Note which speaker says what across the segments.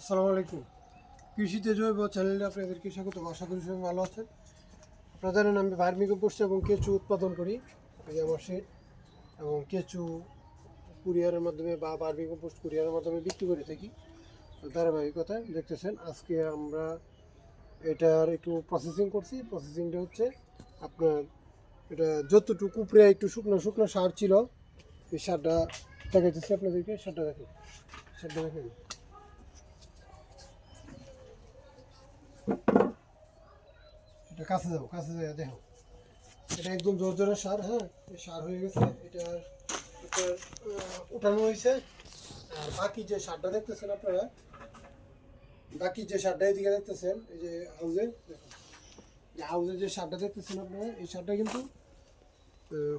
Speaker 1: আসসালামু আলাইকুম। কৃষিতে জৈব চ্যানেলে আপনাদেরকে স্বাগত। আশা করি সবাই ভালো আছেন। আপনারা জানেন আমি ভার্মি কম্পোস্ট এবং কেঁচু উৎপাদন করি। এই আমার এবং কেঁচু কুরিয়ারের মাধ্যমে বা ভার্মি কম্পোস্ট কুরিয়ারের মাধ্যমে বিক্রি করে থাকি। তো ধারাবাহিকতা দেখতেছেন, আজকে আমরা এটার একটু প্রসেসিং করছি। প্রসেসিংটা হচ্ছে আপনার এটা যতটুকু উপরে একটু শুকনো শুকনো সার ছিল, এই সারটা দেখাইতেছি আপনাদেরকে। সারটা দেখেন। সারটা দেখেন। এটা কাছে যাও কাছে যাও, দেখো। এটা একদম জোর জোরে সার হ্যাঁ? সার হয়ে গেছে এটা উঠানো হয়েছে। আর বাকি যে সারটা দেখতেছেন আপনারা, বাকি যে সারটা এদিকে দেখতেছেন, এই যে হাউজে দেখুন হাউজে যে সারটা দেখতেছেন আপনারা, এই সারটা কিন্তু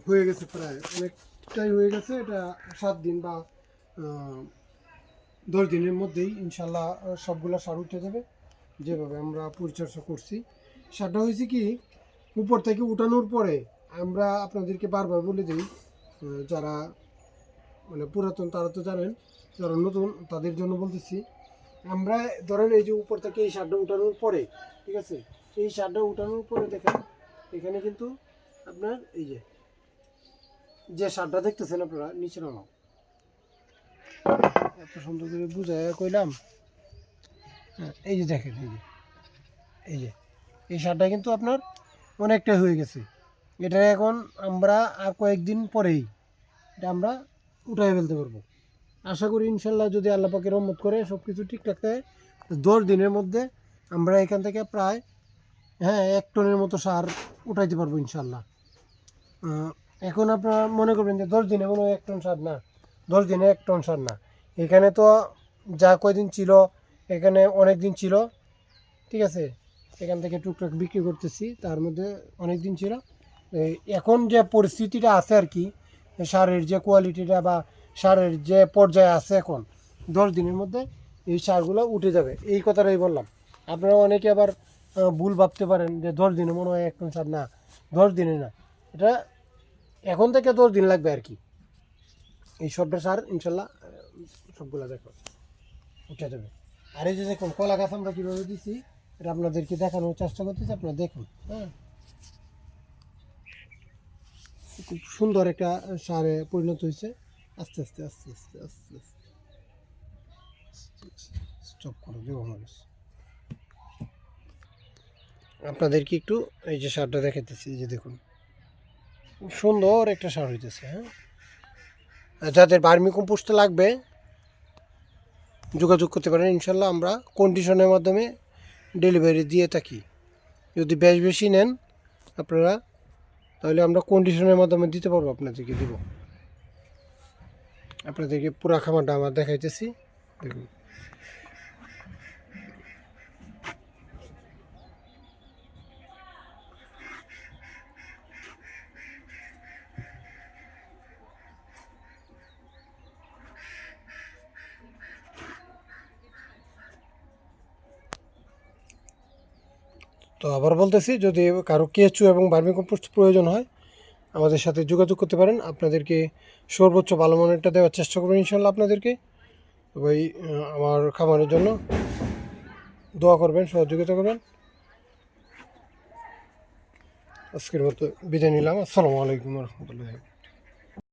Speaker 1: হয়ে গেছে প্রায় অনেকটাই হয়ে গেছে। এটা সাত দিন বা দশ দিনের মধ্যেই ইনশাল্লাহ সবগুলা সার উঠে যাবে। যেভাবে আমরা পরিচর্যা করছি। সেটা হয়েছে কি, উপর থেকে উঠানোর পরে আমরা আপনাদেরকে বারবার বলে দিই যারা মানে পুরাতন তারা তো জানেন, যারা নতুন তাদের জন্য বলতেছি, আমরা ধরেন এই যে উপর থেকে এই সারটা উঠানোর পরে, ঠিক আছে? এই সারটা উঠানোর পরে দেখেন, এখানে কিন্তু আপনার এই যে যে সারটা দেখতেছেন আপনারা, নিচে নামাও। এত সুন্দর করে বুঝায় কইলাম এই যে দেখেন, এই যে এই যে। এই সারটা কিন্তু আপনার অনেকটা হয়ে গেছে। এটা এখন আমরা আর কয়েকদিন পরেই এটা আমরা উঠাই ফেলতে পারব। আশা করি ইনশাল্লাহ যদি আল্লাহ পাকে রহমত করে সব কিছু ঠিকঠাক থাকে দশ দিনের মধ্যে আমরা এখান থেকে প্রায় হ্যাঁ এক টনের মতো সার উঠাইতে পারব ইনশাল্লাহ। এখন আপনারা মনে করবেন যে দশ দিনে হয় এক টন সার না, দশ দিনে এক টন সার না। এখানে তো যা কয়দিন ছিল এখানে অনেক দিন ছিল, ঠিক আছে? এখান থেকে টুকটাক বিক্রি করতেছি, তার মধ্যে অনেক দিন ছিল এখন যে পরিস্থিতিটা আছে আর কি সারের যে কোয়ালিটিটা বা সারের যে পর্যায়ে আছে এখন, দশ দিনের মধ্যে এই সারগুলো উঠে যাবে। এই কথাটাই বললাম। আপনারা অনেকে আবার ভুল ভাবতে পারেন যে দশ দিনে মনে হয় এক সার, না, দশ দিনে না। এটা এখন থেকে দশ দিন লাগবে আর কি। এই সবটা সার ইনশাল্লাহ সবগুলা দেখো, উঠে যাবে। আর এই যে দেখুন, কলা গাছ আমরা কীভাবে দিচ্ছি এটা আপনাদেরকে দেখানোর চেষ্টা করতেছি, আপনারা দেখুন। হ্যাঁ। খুব সুন্দর একটা সারে পরিণত হয়েছে। আস্তে আস্তে আস্তে আস্তে আস্তে আস্তে। স্টপ করো দেবো মানুষ। আপনাদেরকে একটু এই যে সারটা দেখাতেছি এই যে দেখুন। সুন্দর একটা সার হইতেছে হ্যাঁ। যাদের বার্মি কম্পোস্ট লাগবে যোগাযোগ করতে পারেন, ইনশাল্লাহ আমরা কন্ডিশনের মাধ্যমে ডেলিভারি দিয়ে থাকি। যদি বেশ বেশি নেন আপনারা, তাহলে আমরা কন্ডিশনের মাধ্যমে দিতে পারব, আপনাদেরকে দিব। আপনাদেরকে পুরা খামারটা আমার দেখাইতেছি। দেখুন। তো আবার বলতেছি, যদি কারও কেঁচু এবং বার্মি কম্পোস্ট প্রয়োজন হয়, আমাদের সাথে যোগাযোগ করতে পারেন। আপনাদেরকে সর্বোচ্চ ভালো মানেরটা দেওয়ার চেষ্টা করবেন ইনশাল্লাহ আপনাদেরকে। ওই আমার খামারের জন্য দোয়া করবেন, সহযোগিতা করবেন। আজকের মতো বিদায় নিলাম। আসসালামু আলাইকুম রহমতুল্লাহ।